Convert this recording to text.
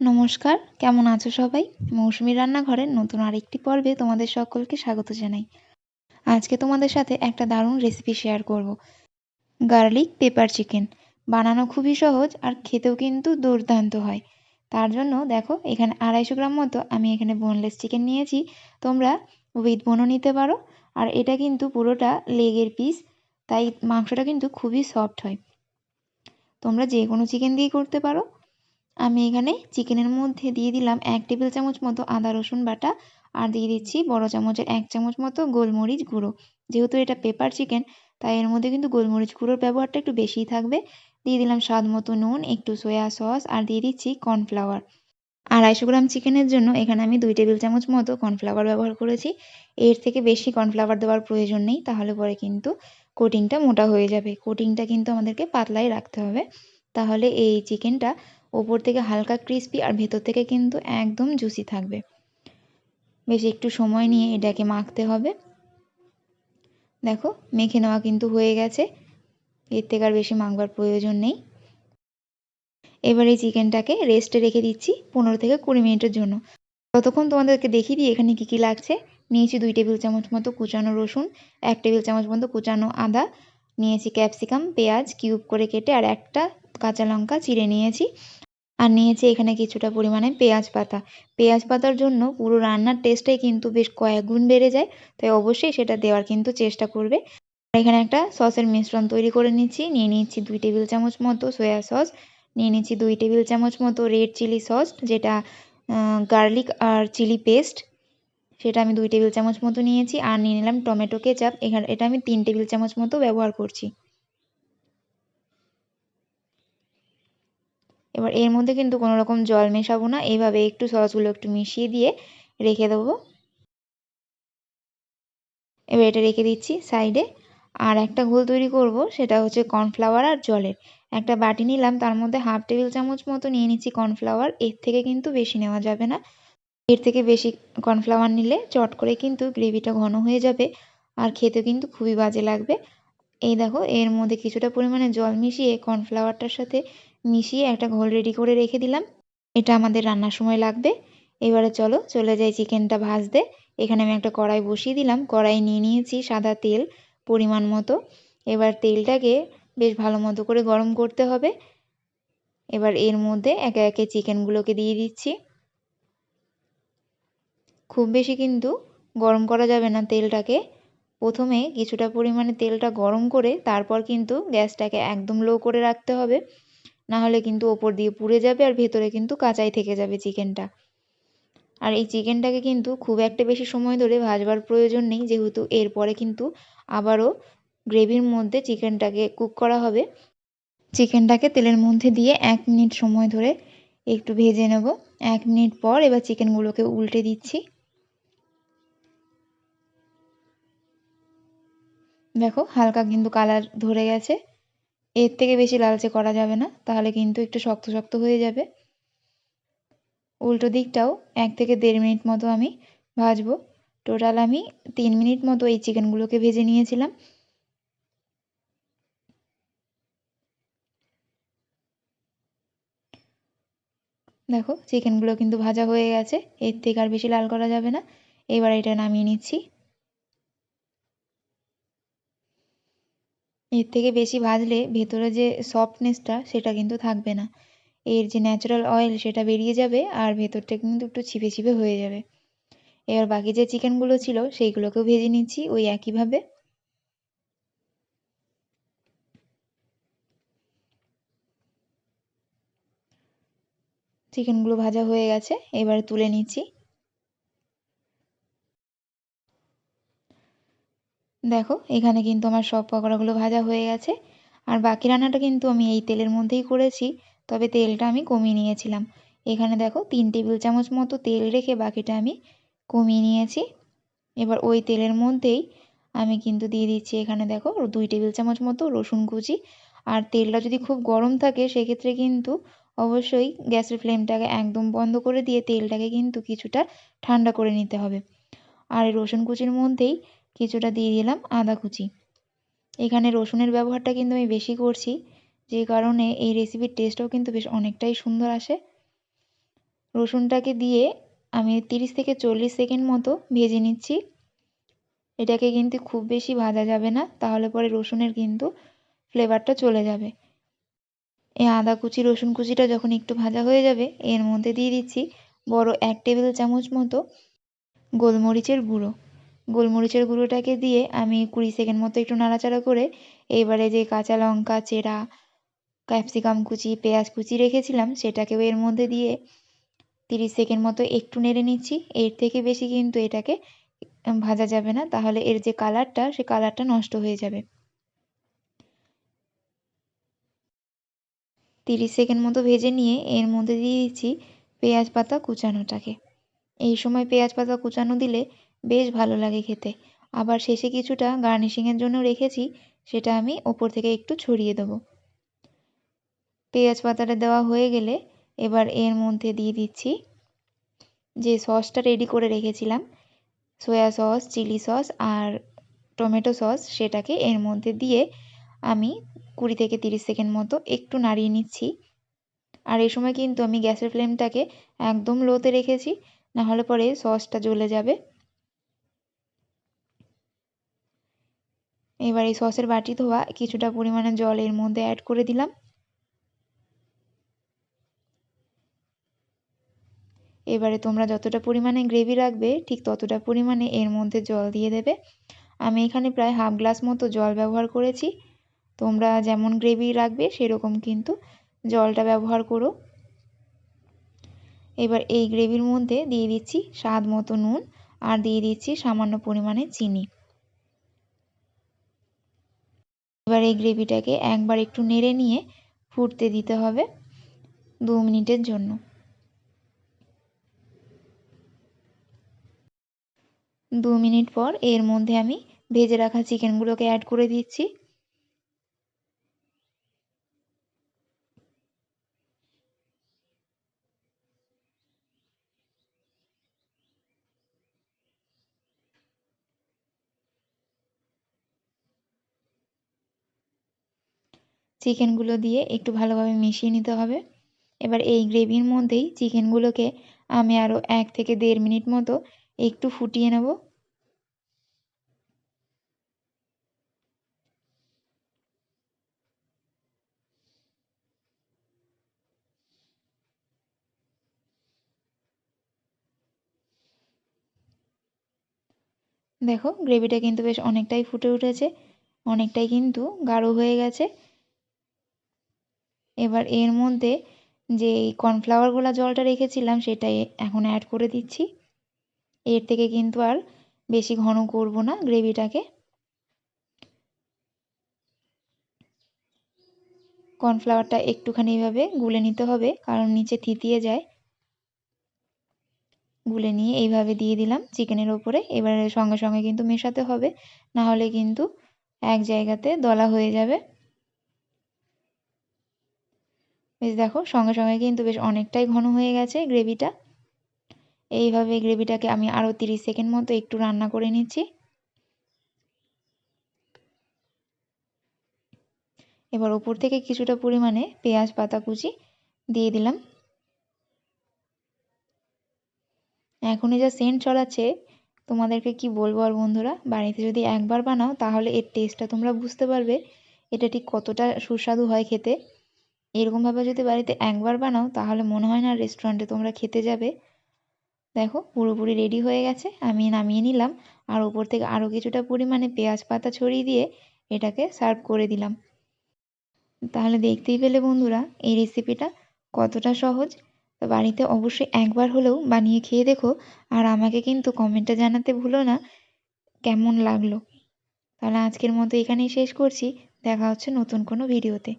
নমস্কার, কেমন আছো সবাই? মৌসুমি রান্নাঘরের নতুন আরেকটি পর্বে তোমাদের সকলকে স্বাগত জানাই। আজকে তোমাদের সাথে একটা দারুণ রেসিপি শেয়ার করব। গার্লিক পেপার চিকেন বানানো খুবই সহজ আর খেতেও কিন্তু দুর্দান্ত হয়। তার জন্য দেখো, এখানে আড়াইশো গ্রাম মতো আমি এখানে বোনলেস চিকেন নিয়েছি। তোমরা উইথ বোনও নিতে পারো। আর এটা কিন্তু পুরোটা লেগের পিস তাই মাংসটা কিন্তু খুবই সফট হয়। তোমরা যে কোনো চিকেন দিয়ে করতে পারো। আমি এখানে চিকেনের মধ্যে দিয়ে দিলাম এক টেবিল চামচ মতো আদা, রসুন বাটা আর দিয়ে দিচ্ছি বড় চামচের এক চামচ মতো গোলমরিচ গুঁড়ো। যেহেতু এটা পেপার চিকেন, তাই এর মধ্যে কিন্তু গোলমরিচ গুঁড়োর ব্যবহারটা একটু বেশিই থাকবে। দিয়ে দিলাম স্বাদ মতো নুন, একটু সয়া সস আর দিয়ে দিচ্ছি কর্নফ্লাওয়ার। আড়াইশো গ্রাম চিকেনের জন্য এখানে আমি দুই টেবিল চামচ মতো কর্নফ্লাওয়ার ব্যবহার করেছি। এর থেকে বেশি কর্নফ্লাওয়ার দেওয়ার প্রয়োজন নেই, তাহলে পরে কিন্তু কোটিংটা মোটা হয়ে যাবে। কোটিংটা কিন্তু আমাদেরকে পাতলাই রাখতে হবে। তাহলে এই চিকেনটা ওপর থেকে হালকা ক্রিস্পি আর ভেতর থেকে কিন্তু একদম জুসি থাকবে। বেশ একটু সময় নিয়ে এটাকে মাখতে হবে। দেখো, মেখে নেওয়া কিন্তু হয়ে গেছে। এর থেকে আর বেশি মাখবার প্রয়োজন নেই। এবার এই চিকেনটাকে রেস্টে রেখে দিচ্ছি পনেরো থেকে কুড়ি মিনিটের জন্য। ততক্ষণ তোমাদেরকে দেখিয়ে দিই এখানে কী কী লাগছে। নিয়েছি দুই টেবিল চামচ মতো কুচানো রসুন, এক টেবিল চামচ মতো কুচানো আদা, নিয়েছি ক্যাপসিকাম পেঁয়াজ কিউব করে কেটে আর একটা কাঁচা লঙ্কা চিড়ে নিয়েছি আর নিয়েছি এখানে কিছুটা পরিমাণে পেঁয়াজ পাতা। পেঁয়াজ পাতার জন্য পুরো রান্নার টেস্টটাই কিন্তু বেশ কয়েক গুণ বেড়ে যায়, তাই অবশ্যই সেটা দেওয়ার কিন্তু চেষ্টা করবে। এখানে একটা সসের মিশ্রণ তৈরি করে নিচ্ছি, নিয়ে নিচ্ছি দুই টেবিল চামচ মতো সয়া সস নিয়ে নিচ্ছি দুই টেবিল চামচ মতো রেড চিলি সস যেটা গার্লিক আর চিলি পেস্ট সেটা আমি দুই টেবিল চামচ মতো নিয়েছি। আর নিয়ে নিলাম টমেটো কেচাপ এখানে, এটা আমি তিন টেবিল চামচ মতো ব্যবহার করছি। এবার এর মধ্যে কিন্তু কোনো রকম জল মেশাবো না। এইভাবে একটু সসগুলো একটু মিশিয়ে দিয়ে রেখে দেবো। এবার এটা রেখে দিচ্ছি সাইডে। আর একটা ঘোল তৈরি করব, সেটা হচ্ছে কর্নফ্লাওয়ার আর জলের। একটা বাটি নিলাম, তার মধ্যে হাফ টেবিল চামচ মতো নিয়ে নিচ্ছি কর্নফ্লাওয়ার। এর থেকে কিন্তু বেশি নেওয়া যাবে না। এর থেকে বেশি কর্নফ্লাওয়ার নিলে চট করে কিন্তু গ্রেভিটা ঘন হয়ে যাবে আর খেতে কিন্তু খুবই বাজে লাগবে। এই দেখো, এর মধ্যে কিছুটা পরিমাণে জল মিশিয়ে কর্নফ্লাওয়ারটার সাথে মিশিয়ে একটা ঘোল রেডি করে রেখে দিলাম। এটা আমাদের রান্নার সময় লাগবে। এবারে চলো, চলে যাই চিকেনটা ভাজতে। এখানে আমি একটা কড়াই বসিয়ে দিলাম। কড়াই নিয়ে নিয়েছি সাদা তেল পরিমাণ মতো। এবার তেলটাকে বেশ ভালো মতো করে গরম করতে হবে। এবার এর মধ্যে একে একে চিকেনগুলোকে দিয়ে দিচ্ছি। খুব বেশি কিন্তু গরম করা যাবে না তেলটাকে। প্রথমে কিছুটা পরিমাণে তেলটা গরম করে তারপর কিন্তু গ্যাসটাকে একদম লো করে রাখতে হবে। না হলে কিন্তু ওপর দিয়ে পুড়ে যাবে আর ভেতরে কিন্তু কাঁচাই থেকে যাবে চিকেনটা। আর এই চিকেনটাকে কিন্তু খুব একটা বেশি সময় ধরে ভাজবার প্রয়োজন নেই, যেহেতু এরপরে কিন্তু আবারও গ্রেভির মধ্যে চিকেনটাকে কুক করা হবে। চিকেনটাকে তেলের মধ্যে দিয়ে এক মিনিট সময় ধরে একটু ভেজে নেব। এক মিনিট পর এবার চিকেনগুলোকে উল্টে দিচ্ছি। দেখো, হালকা কিন্তু কালার ধরে গেছে। এর থেকে বেশি লালচে করা যাবে না, তাহলে কিন্তু একটু শক্ত শক্ত হয়ে যাবে। উল্টো দিকটাও এক থেকে দেড় মিনিট মতো আমি ভাজবো। টোটাল আমি তিন মিনিট মতো এই চিকেনগুলোকে ভেজে নিয়েছিলাম। দেখো, চিকেনগুলো কিন্তু ভাজা হয়ে গেছে, এর থেকে আর বেশি লাল করা যাবে না। এবার এটা নামিয়ে নিচ্ছি। এর থেকে বেশি ভাজলে ভেতরে যে সফটনেসটা সেটা কিন্তু থাকবে না। এর যে ন্যাচারাল অয়েল সেটা বেরিয়ে যাবে আর ভেতরটা কিন্তু একটু ছিপে ছিপে হয়ে যাবে। এবার বাকি যে চিকেনগুলো ছিল সেইগুলোকেও ভেজে নিচ্ছি ওই একইভাবে। চিকেনগুলো ভাজা হয়ে গেছে, এবারে তুলে নিচ্ছি। দেখো, এখানে কিন্তু আমার সব পকোড়াগুলো ভাজা হয়ে গেছে। আর বাকি রান্নাটা কিন্তু আমি এই তেলের মধ্যেই করেছি, তবে তেলটা আমি কমিয়ে নিয়েছিলাম। এখানে দেখো, তিন টেবিল চামচ মতো তেল রেখে বাকিটা আমি কমিয়ে নিয়েছি। এবার ওই তেলের মধ্যেই আমি কিন্তু দিয়ে দিচ্ছি এখানে দেখো, দুই টেবিল চামচ মতো রসুন কুচি। আর তেলটা যদি খুব গরম থাকে, সেক্ষেত্রে কিন্তু অবশ্যই গ্যাসের ফ্লেমটাকে একদম বন্ধ করে দিয়ে তেলটাকে কিন্তু কিছুটা ঠান্ডা করে নিতে হবে। আর রসুন কুচির মধ্যেই কিছুটা দিয়ে দিলাম আদা কুচি। এখানে রসুনের ব্যবহারটা কিন্তু আমি বেশি করছি, যে কারণে এই রেসিপির টেস্টও কিন্তু বেশ অনেকটাই সুন্দর আসে। রসুনটাকে দিয়ে আমি তিরিশ থেকে চল্লিশ সেকেন্ড মতো ভেজে নিচ্ছি। এটাকে কিন্তু খুব বেশি ভাজা যাবে না, তাহলে পরে রসুনের কিন্তু ফ্লেভারটা চলে যাবে। এই আদা কুচি, রসুন কুচিটা যখন একটু ভাজা হয়ে যাবে, এর মধ্যে দিয়ে দিচ্ছি বড় এক টেবিল চামচ মতো গোলমরিচের গুঁড়ো। গোলমরিচের গুঁড়োটাকে দিয়ে আমি কুড়ি সেকেন্ড মতো একটু নাড়াচাড়া করে এবারে যে কাঁচা লঙ্কা, চেরা, ক্যাপসিকাম কুচি, পেঁয়াজ কুচি রেখেছিলাম, সেটাকেও এর মধ্যে দিয়ে তিরিশ সেকেন্ড মতো একটু নেড়ে নিচ্ছি। এর থেকে বেশি কিন্তু এটাকে ভাজা যাবে না। তাহলে এর যে কালারটা, সে কালারটা নষ্ট হয়ে যাবে। তিরিশ সেকেন্ড মতো ভেজে নিয়ে এর মধ্যে দিয়ে দিচ্ছি পেঁয়াজ পাতা কুচানোটাকে। এই সময় পেঁয়াজ পাতা কুচানো দিলে বেশ ভালো লাগে খেতে। আবার শেষে কিছুটা গার্নিশিংয়ের জন্য রেখেছি, সেটা আমি ওপর থেকে একটু ছড়িয়ে দেবো। পেঁয়াজ পাতাটা দেওয়া হয়ে গেলে এবার এর মধ্যে দিয়ে দিচ্ছি যে সসটা রেডি করে রেখেছিলাম সয়া সস চিলি সস আর টমেটো সস সেটাকে এর মধ্যে দিয়ে আমি কুড়ি থেকে তিরিশ সেকেন্ড মতো একটু নাড়িয়ে নিচ্ছি। আর এই সময় কিন্তু আমি গ্যাসের ফ্লেমটাকে একদম লোতে রেখেছি, নাহলে পরে সসটা জ্বলে যাবে। এবার এই সসের বাটি ধোয়া কিছুটা পরিমাণে জল এর মধ্যে অ্যাড করে দিলাম। এবারে তোমরা যতটা পরিমাণে গ্রেভি রাখবে, ঠিক ততটা পরিমাণে এর মধ্যে জল দিয়ে দেবে। আমি এখানে প্রায় হাফ গ্লাস মতো জল ব্যবহার করেছি। তোমরা যেমন গ্রেভি রাখবে, সেরকম কিন্তু জলটা ব্যবহার করো। এবার এই গ্রেভির মধ্যে দিয়ে দিচ্ছি স্বাদ মতো নুন আর দিয়ে দিচ্ছি সামান্য পরিমাণে চিনি। এবার এই গ্রেভিটাকে একবার একটু নেড়ে নিয়ে ফুটতে দিতে হবে দু মিনিটের জন্য। দু মিনিট পর এর মধ্যে আমি ভেজে রাখা চিকেনগুলোকে অ্যাড করে দিচ্ছি। চিকেনগুলো দিয়ে একটু ভালোভাবে মিশিয়ে নিতে হবে। এবার এই গ্রেভির মধ্যেই চিকেনগুলোকে আমি আরও এক থেকে দেড় মিনিট মতো একটু ফুটিয়ে নেব। দেখো গ্রেভিটা কিন্তু বেশ অনেকটাই ফুটে উঠেছে, অনেকটাই কিন্তু গাঢ় হয়ে গেছে। এবার এর মধ্যে যে কর্নফ্লাওয়ার গোলা জলটা রেখেছিলাম, সেটাই এখন অ্যাড করে দিচ্ছি। এর থেকে কিন্তু আর বেশি ঘন করব না গ্রেভিটাকে। কর্নফ্লাওয়ারটা একটুখানি এভাবে গুলে নিতে হবে, কারণ নিচে থিতিয়ে যায়। গুলে নিয়ে এইভাবে দিয়ে দিলাম চিকেনের ওপরে। এবারে সঙ্গে সঙ্গে কিন্তু মেশাতে হবে না হলে কিন্তু এক জায়গাতে দলা হয়ে যাবে। বেশ দেখো, সঙ্গে সঙ্গে কিন্তু বেশ অনেকটাই ঘন হয়ে গেছে গ্রেভিটা। এইভাবে গ্রেভিটাকে আমি আরও তিরিশ সেকেন্ড মতো একটু রান্না করে নিচ্ছি। এবার ওপর থেকে কিছুটা পরিমাণে পেঁয়াজ, পাতা, কুচি দিয়ে দিলাম। এখনই যা সেন্ট ছড়াচ্ছে তোমাদেরকে কি বলব আর বন্ধুরা, বাড়িতে যদি একবার বানাও তাহলে এর টেস্টটা তোমরা বুঝতে পারবে, এটা ঠিক কতটা সুস্বাদু হয় খেতে। এরকমভাবে যদি বাড়িতে একবার বানাও, তাহলে মনে হয় না রেস্টুরেন্টে তোমরা খেতে যাবে। দেখো, পুরোপুরি রেডি হয়ে গেছে, আমি নামিয়ে নিলাম। আর ওপর থেকে আরও কিছুটা পরিমাণে পেঁয়াজ পাতা ছড়িয়ে দিয়ে এটাকে সার্ভ করে দিলাম। তাহলে দেখতেই পেলে বন্ধুরা, এই রেসিপিটা কতটা সহজ। তো বাড়িতে অবশ্যই একবার হলেও বানিয়ে খেয়ে দেখো। আর আমাকে কিন্তু কমেন্টে জানাতে ভুলো না, কেমন লাগল। তাহলে আজকের মতো এখানেই শেষ করছি। দেখা হচ্ছে নতুন কোনো ভিডিওতে